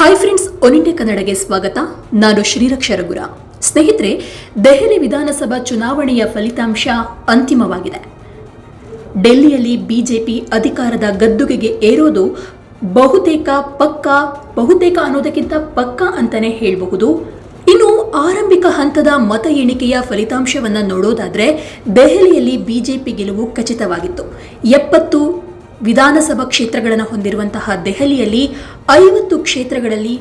Hi friends ಒನಿಂಡೆ ಕನ್ನಡಗೆ ಸ್ವಾಗತ. ನಾನು ಶ್ರೀರಕ್ಷ ರಘುರ. ಸ್ನೇಹಿತರೆ, ದೆಹಲಿ ವಿಧಾನಸಭಾ ಚುನಾವಣೆಯ ಫಲಿತಾಂಶ ಅಂತಿಮವಾಗಿದೆ. ಡೆಲ್ಲಿಯಲ್ಲಿ ಬಿಜೆಪಿ ಅಧಿಕಾರದ ಗದ್ದುಗೆಗೆ ಏರೋದು ಬಹುತೇಕ ಪಕ್ಕ, ಬಹುತೇಕ ಅನ್ನೋದಕ್ಕಿಂತ ಪಕ್ಕ ಅಂತಾನೆ ಹೇಳಬಹುದು. ಇನ್ನು ಆರಂಭಿಕ ಹಂತದ ಮತ ಎಣಿಕೆಯ ಫಲಿತಾಂಶವನ್ನು ನೋಡೋದಾದರೆ, ದೆಹಲಿಯಲ್ಲಿ ಬಿಜೆಪಿ ಗೆಲುವು ಖಚಿತವಾಗಿತ್ತು. ಎಪ್ಪತ್ತು ವಿಧಾನಸಭಾ ಕ್ಷೇತ್ರಗಳನ್ನು ಹೊಂದಿರುವಂತಹ ದೆಹಲಿಯಲ್ಲಿ ಐವತ್ತು ಕ್ಷೇತ್ರಗಳಲ್ಲಿ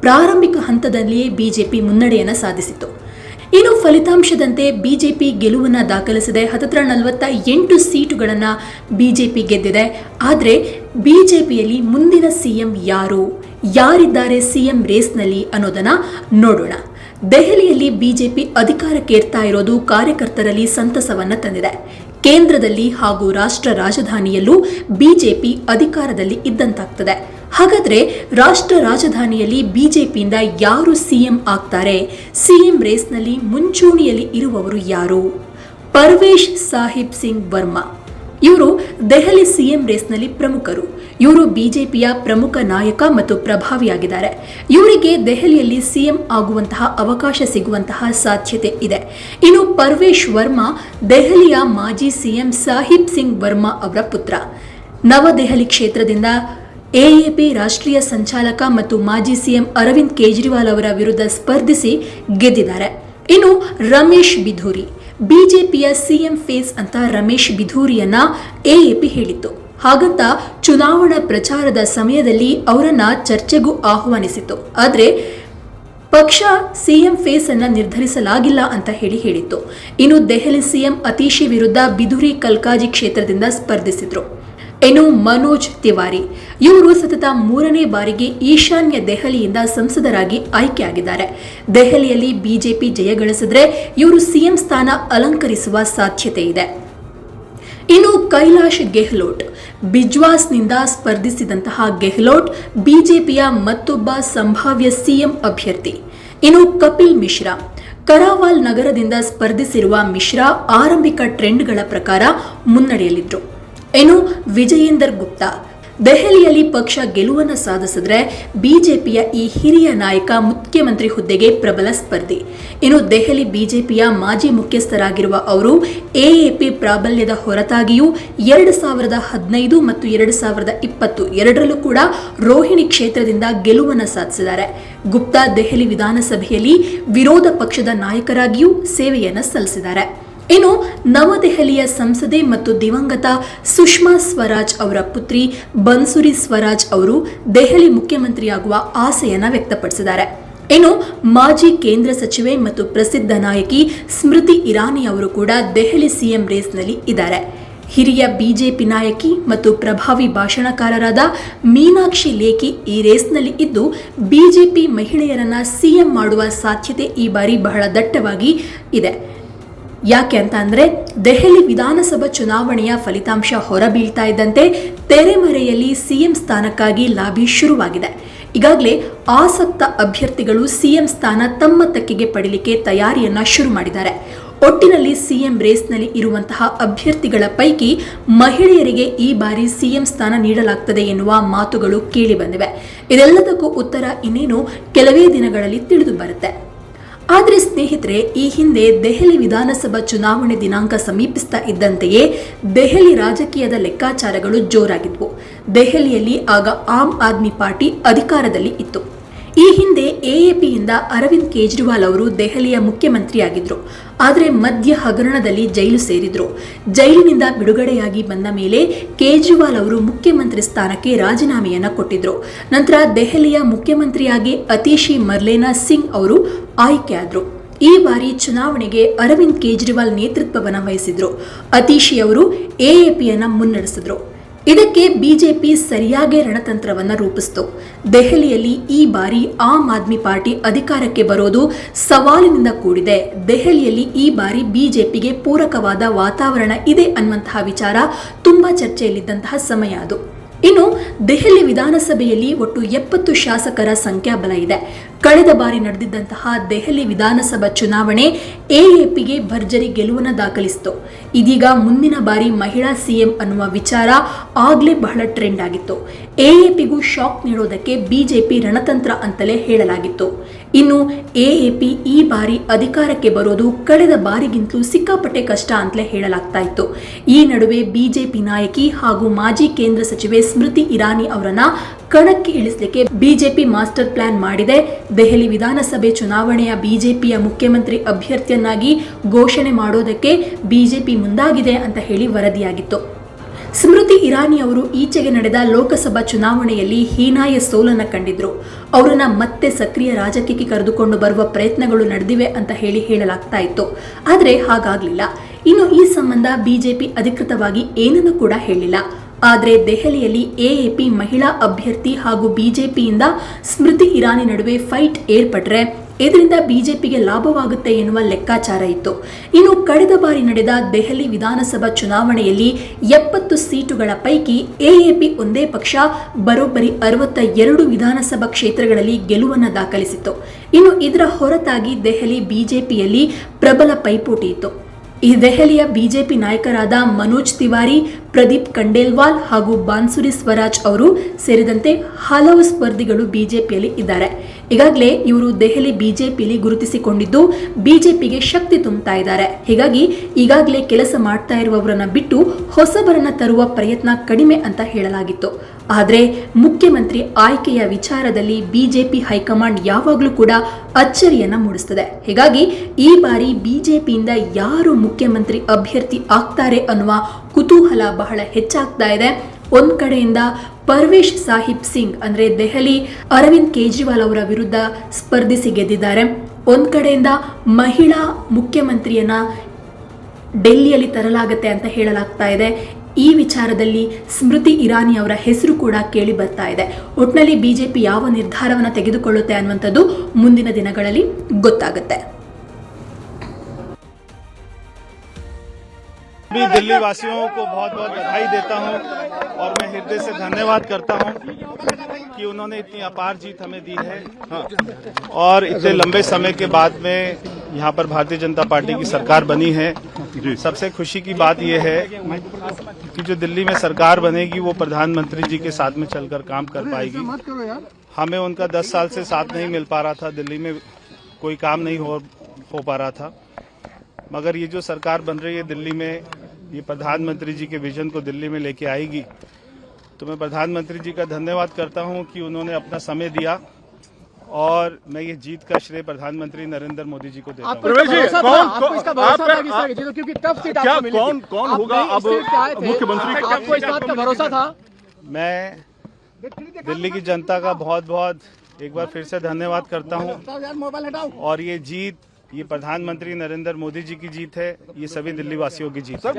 ಪ್ರಾರಂಭಿಕ ಹಂತದಲ್ಲಿಯೇ ಬಿಜೆಪಿ ಮುನ್ನಡೆಯನ್ನು ಸಾಧಿಸಿತು ಇನ್ನು ಫಲಿತಾಂಶದಂತೆ ಬಿಜೆಪಿ ಗೆಲುವನ್ನು ದಾಖಲಿಸಿದೆ. ಹತ್ತತ್ರ ನಲವತ್ತ ಎಂಟು ಸೀಟುಗಳನ್ನು ಬಿಜೆಪಿ ಗೆದ್ದಿದೆ. ಆದರೆ ಬಿಜೆಪಿಯಲ್ಲಿ ಮುಂದಿನ ಸಿಎಂ ಯಾರು? ಯಾರಿದ್ದಾರೆ ಸಿಎಂ ರೇಸ್ನಲ್ಲಿ ಅನ್ನೋದನ್ನ ನೋಡೋಣ. ದೆಹಲಿಯಲ್ಲಿ ಬಿಜೆಪಿ ಅಧಿಕಾರಕ್ಕೇರ್ತಾ ಇರೋದು ಕಾರ್ಯಕರ್ತರಲ್ಲಿ ಸಂತಸವನ್ನ ತಂದಿದೆ. ಕೇಂದ್ರದಲ್ಲಿ ಹಾಗೂ ರಾಷ್ಟ್ರ ರಾಜಧಾನಿಯಲ್ಲೂ ಬಿಜೆಪಿ ಅಧಿಕಾರದಲ್ಲಿ ಇದ್ದಂತಾಗ್ತದೆ. ಹಾಗಾದ್ರೆ ರಾಷ್ಟ್ರ ರಾಜಧಾನಿಯಲ್ಲಿ ಬಿಜೆಪಿಯಿಂದ ಯಾರು ಸಿಎಂ ಆಗ್ತಾರೆ? ಸಿಎಂ ರೇಸ್ನಲ್ಲಿ ಮುಂಚೂಣಿಯಲ್ಲಿ ಇರುವವರು ಯಾರು? ಪರ್ವೇಶ್ ಸಾಹಿಬ್ ಸಿಂಗ್ ವರ್ಮಾ. ಇವರು ದೆಹಲಿ ಸಿಎಂ ರೇಸ್ನಲ್ಲಿ ಪ್ರಮುಖರು. ಇವರು ಬಿಜೆಪಿಯ ಪ್ರಮುಖ ನಾಯಕ ಮತ್ತು ಪ್ರಭಾವಿಯಾಗಿದ್ದಾರೆ. ಇವರಿಗೆ ದೆಹಲಿಯಲ್ಲಿ ಸಿಎಂ ಆಗುವಂತಹ ಅವಕಾಶ ಸಿಗುವಂತಹ ಸಾಧ್ಯತೆ ಇದೆ. ಇನ್ನು ಪರ್ವೇಶ್ ವರ್ಮಾ, ದೆಹಲಿಯ ಮಾಜಿ ಸಿಎಂ ಸಾಹಿಬ್ ಸಿಂಗ್ ವರ್ಮಾ ಅವರ ಪುತ್ರ. ನವದೆಹಲಿ ಕ್ಷೇತ್ರದಿಂದ ಎಎಪಿ ರಾಷ್ಟ್ರೀಯ ಸಂಚಾಲಕ ಮತ್ತು ಮಾಜಿ ಸಿಎಂ ಅರವಿಂದ್ ಕೇಜ್ರಿವಾಲ್ ಅವರ ವಿರುದ್ಧ ಸ್ಪರ್ಧಿಸಿ ಗೆದ್ದಿದ್ದಾರೆ. ಇನ್ನು ರಮೇಶ್ ಬಿಧೂರಿ ಬಿಜೆಪಿಯ ಸಿಎಂ ಫೇಸ್ ಅಂತ ರಮೇಶ್ ಬಿಧೂರಿಯನ್ನ ಎಎಪಿ ಹೇಳಿತ್ತು. ಹಾಗಂತ ಚುನಾವಣಾ ಪ್ರಚಾರದ ಸಮಯದಲ್ಲಿ ಅವರನ್ನ ಚರ್ಚೆಗೂ ಆಹ್ವಾನಿಸಿತು ಆದರೆ ಪಕ್ಷ ಸಿಎಂ ಫೇಸ್ ಅನ್ನ ನಿರ್ಧರಿಸಲಾಗಿಲ್ಲ ಅಂತ ಹೇಳಿ ಹೇಳಿತ್ತು. ಇನ್ನು ದೆಹಲಿ ಸಿಎಂ ಅತೀಶಿ ವಿರುದ್ಧ ಬಿಧುರಿ ಕಲ್ಕಾಜಿ ಕ್ಷೇತ್ರದಿಂದ ಸ್ಪರ್ಧಿಸಿದ್ರು. ಇನ್ನು ಮನೋಜ್ ತಿವಾರಿ. ಇವರು ಸತತ ಮೂರನೇ ಬಾರಿಗೆ ಈಶಾನ್ಯ ದೆಹಲಿಯಿಂದ ಸಂಸದರಾಗಿ ಆಯ್ಕೆಯಾಗಿದ್ದಾರೆ. ದೆಹಲಿಯಲ್ಲಿ ಬಿಜೆಪಿ ಜಯಗಳಿಸಿದ್ರೆ ಇವರು ಸಿಎಂ ಸ್ಥಾನ ಅಲಂಕರಿಸುವ ಸಾಧ್ಯತೆ ಇದೆ. ಇನ್ನು ಕೈಲಾಶ್ ಗೆಹ್ಲೋಟ್. ಬಿಜ್ವಾಸ್ನಿಂದ ಸ್ಪರ್ಧಿಸಿದಂತಹ ಗೆಹ್ಲೋಟ್ ಬಿಜೆಪಿಯ ಮತ್ತೊಬ್ಬ ಸಂಭಾವ್ಯ ಸಿಎಂ ಅಭ್ಯರ್ಥಿ. ಇನ್ನು ಕಪಿಲ್ ಮಿಶ್ರಾ. ಕರಾವಾಲ್ ನಗರದಿಂದ ಸ್ಪರ್ಧಿಸಿರುವ ಮಿಶ್ರಾ ಆರಂಭಿಕ ಟ್ರೆಂಡ್ಗಳ ಪ್ರಕಾರ ಮುನ್ನಡೆಯಲಿದ್ರು ಇನ್ನು ವಿಜಯೇಂದರ್ ಗುಪ್ತಾ. ದೆಹಲಿಯಲ್ಲಿ ಪಕ್ಷ ಗೆಲುವನ್ನು ಸಾಧಿಸಿದ್ರೆ ಬಿಜೆಪಿಯ ಈ ಹಿರಿಯ ನಾಯಕ ಮುಖ್ಯಮಂತ್ರಿ ಹುದ್ದೆಗೆ ಪ್ರಬಲ ಸ್ಪರ್ಧಿ. ಇನ್ನು ದೆಹಲಿ ಬಿಜೆಪಿಯ ಮಾಜಿ ಮುಖ್ಯಸ್ಥರಾಗಿರುವ ಅವರು ಎಎಪಿ ಪ್ರಾಬಲ್ಯದ ಹೊರತಾಗಿಯೂ ಎರಡು ಸಾವಿರದ ಹದಿನೈದು ಮತ್ತು ಎರಡು ಸಾವಿರದ ಇಪ್ಪತ್ತು ಎರಡರಲ್ಲೂ ಕೂಡ ರೋಹಿಣಿ ಕ್ಷೇತ್ರದಿಂದ ಗೆಲುವನ್ನು ಸಾಧಿಸಿದ್ದಾರೆ. ಗುಪ್ತಾ ದೆಹಲಿ ವಿಧಾನಸಭೆಯಲ್ಲಿ ವಿರೋಧ ಪಕ್ಷದ ನಾಯಕರಾಗಿಯೂ ಸೇವೆಯನ್ನು ಸಲ್ಲಿಸಿದ್ದಾರೆ. ಇನ್ನು ನವದೆಹಲಿಯ ಸಂಸದೆ ಮತ್ತು ದಿವಂಗತ ಸುಷ್ಮಾ ಸ್ವರಾಜ್ ಅವರ ಪುತ್ರಿ ಬನ್ಸುರಿ ಸ್ವರಾಜ್ ಅವರು ದೆಹಲಿ ಮುಖ್ಯಮಂತ್ರಿಯಾಗುವ ಆಸೆಯನ್ನ ವ್ಯಕ್ತಪಡಿಸಿದ್ದಾರೆ. ಇನ್ನು ಮಾಜಿ ಕೇಂದ್ರ ಸಚಿವೆ ಮತ್ತು ಪ್ರಸಿದ್ಧ ನಾಯಕಿ ಸ್ಮೃತಿ ಇರಾನಿ ಅವರು ಕೂಡ ದೆಹಲಿ ಸಿಎಂ ರೇಸ್ನಲ್ಲಿ ಇದ್ದಾರೆ. ಹಿರಿಯ ಬಿಜೆಪಿ ನಾಯಕಿ ಮತ್ತು ಪ್ರಭಾವಿ ಭಾಷಣಕಾರರಾದ ಮೀನಾಕ್ಷಿ ಲೇಖಿ ಈ ರೇಸ್ನಲ್ಲಿ ಇದ್ದು, ಬಿಜೆಪಿ ಮಹಿಳೆಯರನ್ನ ಸಿಎಂ ಮಾಡುವ ಸಾಧ್ಯತೆ ಈ ಬಾರಿ ಬಹಳ ದಟ್ಟವಾಗಿ ಇದೆ. ಯಾಕೆ ಅಂತ ಅಂದರೆ ದೆಹಲಿ ವಿಧಾನಸಭಾ ಚುನಾವಣೆಯ ಫಲಿತಾಂಶ ಹೊರಬೀಳ್ತಾ ಇದ್ದಂತೆ ತೆರೆಮರೆಯಲ್ಲಿ ಸಿಎಂ ಸ್ಥಾನಕ್ಕಾಗಿ ಲಾಬಿ ಶುರುವಾಗಿದೆ. ಈಗಾಗಲೇ ಆಸಕ್ತ ಅಭ್ಯರ್ಥಿಗಳು ಸಿಎಂ ಸ್ಥಾನ ತಮ್ಮ ತಕ್ಕಿಗೆ ಪಡೀಲಿಕ್ಕೆ ತಯಾರಿಯನ್ನ ಶುರು ಮಾಡಿದ್ದಾರೆ. ಒಟ್ಟಿನಲ್ಲಿ ಸಿಎಂ ರೇಸ್ನಲ್ಲಿ ಇರುವಂತಹ ಅಭ್ಯರ್ಥಿಗಳ ಪೈಕಿ ಮಹಿಳೆಯರಿಗೆ ಈ ಬಾರಿ ಸಿಎಂ ಸ್ಥಾನ ನೀಡಲಾಗ್ತದೆ ಎನ್ನುವ ಮಾತುಗಳು ಕೇಳಿ ಬಂದಿವೆ. ಇದೆಲ್ಲದಕ್ಕೂ ಉತ್ತರ ಇನ್ನೇನು ಕೆಲವೇ ದಿನಗಳಲ್ಲಿ ತಿಳಿದು ಬರುತ್ತೆ. ಆದರೆ ಸ್ನೇಹಿತರೆ, ಈ ಹಿಂದೆ ದೆಹಲಿ ವಿಧಾನಸಭಾ ಚುನಾವಣೆ ದಿನಾಂಕ ಸಮೀಪಿಸ್ತಾ ಇದ್ದಂತೆಯೇ ದೆಹಲಿ ರಾಜಕೀಯದ ಲೆಕ್ಕಾಚಾರಗಳು ಜೋರಾಗಿದ್ವು. ದೆಹಲಿಯಲ್ಲಿ ಆಗ ಆಮ್ ಆದ್ಮಿ ಪಾರ್ಟಿ ಅಧಿಕಾರದಲ್ಲಿ ಇತ್ತು. ಈ ಹಿಂದೆ ಎಎಪಿಯಿಂದ ಅರವಿಂದ್ ಕೇಜ್ರಿವಾಲ್ ಅವರು ದೆಹಲಿಯ ಮುಖ್ಯಮಂತ್ರಿಯಾಗಿದ್ರು. ಆದರೆ ಮಧ್ಯ ಹಗರಣದಲ್ಲಿ ಜೈಲು ಸೇರಿದ್ರು. ಜೈಲಿನಿಂದ ಬಿಡುಗಡೆಯಾಗಿ ಬಂದ ಮೇಲೆ ಕೇಜ್ರಿವಾಲ್ ಅವರು ಮುಖ್ಯಮಂತ್ರಿ ಸ್ಥಾನಕ್ಕೆ ರಾಜೀನಾಮೆಯನ್ನು ಕೊಟ್ಟಿದ್ರು. ನಂತರ ದೆಹಲಿಯ ಮುಖ್ಯಮಂತ್ರಿಯಾಗಿ ಅತೀಶಿ ಮರ್ಲೇನಾ ಸಿಂಗ್ ಅವರು ಆಯ್ಕೆಯಾದರು ಈ ಬಾರಿ ಚುನಾವಣೆಗೆ ಅರವಿಂದ್ ಕೇಜ್ರಿವಾಲ್ ನೇತೃತ್ವವನ್ನು ವಹಿಸಿದ್ರು. ಅತೀಶಿ ಅವರು ಎಎಪಿಯನ್ನು ಮುನ್ನಡೆಸಿದ್ರು. ಇದಕ್ಕೆ ಬಿಜೆಪಿ ಸರಿಯಾಗಿ ರಣತಂತ್ರವನ್ನು ರೂಪಿಸಿತು. ದೆಹಲಿಯಲ್ಲಿ ಈ ಬಾರಿ ಆಮ್ ಆದ್ಮಿ ಪಾರ್ಟಿ ಅಧಿಕಾರಕ್ಕೆ ಬರೋದು ಸವಾಲಿನಿಂದ ಕೂಡಿದೆ. ದೆಹಲಿಯಲ್ಲಿ ಈ ಬಾರಿ ಬಿಜೆಪಿಗೆ ಪೂರಕವಾದ ವಾತಾವರಣ ಇದೆ ಅನ್ನುವಂತಹ ವಿಚಾರ ತುಂಬಾ ಚರ್ಚೆಯಲ್ಲಿದ್ದಂತಹ ಸಮಯ ಅದು. ಇನ್ನು ದೆಹಲಿ ವಿಧಾನಸಭೆಯಲ್ಲಿ ಒಟ್ಟು ಎಪ್ಪತ್ತು ಶಾಸಕರ ಸಂಖ್ಯಾಬಲ ಇದೆ. ಕಳೆದ ಬಾರಿ ನಡೆದಿದ್ದಂತಹ ದೆಹಲಿ ವಿಧಾನಸಭಾ ಚುನಾವಣೆ ಎಎಪಿಗೆ ಭರ್ಜರಿ ಗೆಲುವನ್ನು ದಾಖಲಿಸಿತು. ಇದೀಗ ಮುಂದಿನ ಬಾರಿ ಮಹಿಳಾ ಸಿಎಂ ಅನ್ನುವ ವಿಚಾರ ಆಗ್ಲೇ ಬಹಳ ಟ್ರೆಂಡ್ ಆಗಿತ್ತು. ಎಎಪಿಗೂ ಶಾಕ್ ನೀಡೋದಕ್ಕೆ ಬಿಜೆಪಿ ರಣತಂತ್ರ ಅಂತಲೇ ಹೇಳಲಾಗಿತ್ತು. ಇನ್ನು ಎಎಪಿ ಈ ಬಾರಿ ಅಧಿಕಾರಕ್ಕೆ ಬರೋದು ಕಳೆದ ಬಾರಿಗಿಂತಲೂ ಸಿಕ್ಕಾಪಟ್ಟೆ ಕಷ್ಟ ಅಂತಲೇ ಹೇಳಲಾಗ್ತಾ ಇತ್ತು ಈ ನಡುವೆ ಬಿಜೆಪಿ ನಾಯಕಿ ಹಾಗೂ ಮಾಜಿ ಕೇಂದ್ರ ಸಚಿವೆ ಸ್ಮೃತಿ ಇರಾನಿ ಅವರನ್ನ ಕಣಕ್ಕೆ ಇಳಿಸಲಿಕ್ಕೆ ಬಿಜೆಪಿ ಮಾಸ್ಟರ್ ಪ್ಲಾನ್ ಮಾಡಿದೆ. ದೆಹಲಿ ವಿಧಾನಸಭೆ ಚುನಾವಣೆಯ ಬಿಜೆಪಿಯ ಮುಖ್ಯಮಂತ್ರಿ ಅಭ್ಯರ್ಥಿಯನ್ನಾಗಿ ಘೋಷಣೆ ಮಾಡೋದಕ್ಕೆ ಬಿಜೆಪಿ ಮುಂದಾಗಿದೆ ಅಂತ ಹೇಳಿ ವರದಿಯಾಗಿತ್ತು. ಸ್ಮೃತಿ ಇರಾನಿ ಅವರು ಈಚೆಗೆ ನಡೆದ ಲೋಕಸಭಾ ಚುನಾವಣೆಯಲ್ಲಿ ಹೀನಾಯ ಸೋಲನ್ನು ಕಂಡಿದ್ರು. ಅವರನ್ನ ಮತ್ತೆ ಸಕ್ರಿಯ ರಾಜಕೀಯಕ್ಕೆ ಕರೆದುಕೊಂಡು ಬರುವ ಪ್ರಯತ್ನಗಳು ನಡೆದಿವೆ ಅಂತ ಹೇಳಿ ಹೇಳಲಾಗ್ತಾ ಇತ್ತು. ಆದರೆ ಹಾಗಾಗ್ಲಿಲ್ಲ. ಇನ್ನು ಈ ಸಂಬಂಧ ಬಿಜೆಪಿ ಅಧಿಕೃತವಾಗಿ ಏನನ್ನು ಕೂಡ ಹೇಳಿಲ್ಲ. ಆದರೆ ದೆಹಲಿಯಲ್ಲಿ ಎಎಪಿ ಮಹಿಳಾ ಅಭ್ಯರ್ಥಿ ಹಾಗೂ ಬಿಜೆಪಿಯಿಂದ ಸ್ಮೃತಿ ಇರಾನಿ ನಡುವೆ ಫೈಟ್ ಏರ್ಪಟ್ರೆ ಇದರಿಂದ ಬಿಜೆಪಿಗೆ ಲಾಭವಾಗುತ್ತೆ ಎನ್ನುವ ಲೆಕ್ಕಾಚಾರ ಇತ್ತು. ಇನ್ನು ಕಳೆದ ಬಾರಿ ನಡೆದ ದೆಹಲಿ ವಿಧಾನಸಭಾ ಚುನಾವಣೆಯಲ್ಲಿ ಎಪ್ಪತ್ತು ಸೀಟುಗಳ ಪೈಕಿ ಎಎಪಿ ಒಂದೇ ಪಕ್ಷ, ಬರೋಬ್ಬರಿ ಅರವತ್ತ ಎರಡು ವಿಧಾನಸಭಾ ಕ್ಷೇತ್ರಗಳಲ್ಲಿ ಗೆಲುವನ್ನು ದಾಖಲಿಸಿತ್ತು. ಇನ್ನು ಇದರ ಹೊರತಾಗಿ ದೆಹಲಿ ಬಿಜೆಪಿಯಲ್ಲಿ ಪ್ರಬಲ ಪೈಪೋಟಿ ಇತ್ತು. ಈ ದೆಹಲಿಯ ಬಿಜೆಪಿ ನಾಯಕರಾದ ಮನೋಜ್ ತಿವಾರಿ, ಪ್ರದೀಪ್ ಖಂಡೇಲ್ವಾಲ್ ಹಾಗೂ ಬಾನ್ಸುರಿ ಸ್ವರಾಜ್ ಅವರು ಸೇರಿದಂತೆ ಹಲವು ಸ್ಪರ್ಧಿಗಳು ಬಿಜೆಪಿಯಲ್ಲಿ ಇದ್ದಾರೆ. ಈಗಾಗಲೇ ಇವರು ದೆಹಲಿ ಬಿಜೆಪಿಲಿ ಗುರುತಿಸಿಕೊಂಡಿದ್ದು ಬಿಜೆಪಿಗೆ ಶಕ್ತಿ ತುಂಬುತ್ತಾ ಇದ್ದಾರೆ. ಹೀಗಾಗಿ ಈಗಾಗಲೇ ಕೆಲಸ ಮಾಡ್ತಾ ಇರುವವರನ್ನ ಬಿಟ್ಟು ಹೊಸಬರನ್ನ ತರುವ ಪ್ರಯತ್ನ ಕಡಿಮೆ ಅಂತ ಹೇಳಲಾಗಿತ್ತು. ಆದರೆ ಮುಖ್ಯಮಂತ್ರಿ ಆಯ್ಕೆಯ ವಿಚಾರದಲ್ಲಿ ಬಿಜೆಪಿ ಹೈಕಮಾಂಡ್ ಯಾವಾಗಲೂ ಕೂಡ ಅಚ್ಚರಿಯನ್ನ ಮೂಡಿಸ್ತದೆ. ಹೀಗಾಗಿ ಈ ಬಾರಿ ಬಿಜೆಪಿಯಿಂದ ಯಾರು ಮುಖ್ಯಮಂತ್ರಿ ಅಭ್ಯರ್ಥಿ ಆಗ್ತಾರೆ ಅನ್ನುವ ಕುತೂಹಲ ಬಹಳ ಹೆಚ್ಚಾಗ್ತಾ ಇದೆ. ಒಂದ್ ಕಡೆಯಿಂದ ಪರ್ವೇಶ್ ಸಾಹಿಬ್ ಸಿಂಗ್, ಅಂದ್ರೆ ದೆಹಲಿ, ಅರವಿಂದ್ ಕೇಜ್ರಿವಾಲ್ ಅವರ ವಿರುದ್ಧ ಸ್ಪರ್ಧಿಸಿ ಗೆದ್ದಿದ್ದಾರೆ. ಒಂದ್ ಕಡೆಯಿಂದ ಮಹಿಳಾ ಮುಖ್ಯಮಂತ್ರಿಯನ್ನ ಡೆಲ್ಲಿಯಲ್ಲಿ ತರಲಾಗುತ್ತೆ ಅಂತ ಹೇಳಲಾಗ್ತಾ ಇದೆ. ಈ ವಿಚಾರದಲ್ಲಿ ಸ್ಮೃತಿ ಇರಾನಿ ಅವರ ಹೆಸರು ಕೂಡ ಕೇಳಿ ಬರ್ತಾ ಇದೆ. ಒಟ್ನಲ್ಲಿ ಬಿಜೆಪಿ ಯಾವ ನಿರ್ಧಾರವನ್ನು ತೆಗೆದುಕೊಳ್ಳುತ್ತೆ ಅನ್ನುವಂಥದ್ದು ಮುಂದಿನ ದಿನಗಳಲ್ಲಿ ಗೊತ್ತಾಗುತ್ತೆ. भी दिल्ली वासियों को बहुत बहुत बधाई देता हूँ और मैं हृदय से धन्यवाद करता हूँ कि उन्होंने इतनी अपार जीत हमें दी है। और इतने लंबे समय के बाद में यहाँ पर भारतीय जनता पार्टी की सरकार बनी है। सबसे खुशी की बात यह है कि जो दिल्ली में सरकार बनेगी वो प्रधानमंत्री जी के साथ में चलकर काम कर पाएगी। हमें उनका दस साल से साथ नहीं मिल पा रहा था। दिल्ली में कोई काम नहीं हो हो पा रहा था। मगर ये जो सरकार बन रही है दिल्ली में ये प्रधानमंत्री जी के विजन को दिल्ली में लेके आएगी। तो मैं प्रधानमंत्री जी का धन्यवाद करता हूँ कि उन्होंने अपना समय दिया और मैं ये जीत का श्रेय प्रधानमंत्री नरेंद्र मोदी जी को देता हूँ। क्योंकि टफ सीट क्या आपको कौन- कौन होगा अब मुख्यमंत्री? आपको इस बात का भरोसा था? मैं दिल्ली की जनता का बहुत बहुत एक बार फिर से धन्यवाद करता हूँ। और ये जीत ये प्रधानमंत्री नरेंद्र मोदी जी की जीत है ये सभी दिल्ली वासियों की जीत है।